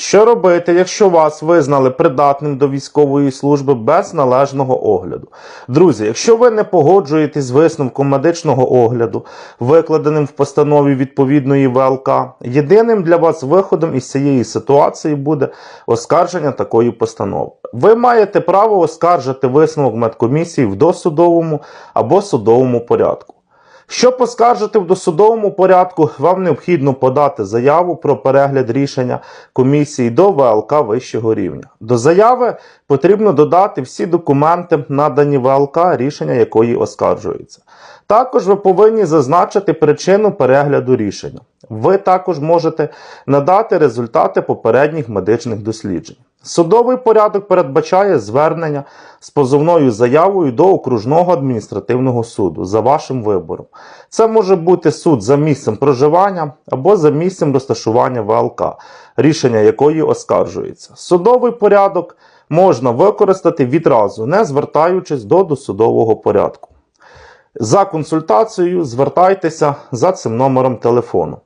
Що робити, якщо вас визнали придатним до військової служби без належного огляду? Друзі, якщо ви не погоджуєтесь з висновком медичного огляду, викладеним в постанові відповідної ВЛК, єдиним для вас виходом із цієї ситуації буде оскарження такої постанови. Ви маєте право оскаржити висновок медкомісії в досудовому або судовому порядку. Щоб поскаржити в досудовому порядку, вам необхідно подати заяву про перегляд рішення комісії до ВЛК вищого рівня. До заяви потрібно додати всі документи, надані ВЛК, рішення якої оскаржується. Також ви повинні зазначити причину перегляду рішення. Ви також можете надати результати попередніх медичних досліджень. Судовий порядок передбачає звернення з позовною заявою до окружного адміністративного суду за вашим вибором. Це може бути суд за місцем проживання або за місцем розташування ВЛК, рішення якої оскаржується. Судовий порядок можна використати відразу, не звертаючись до досудового порядку. За консультацією звертайтеся за цим номером телефону.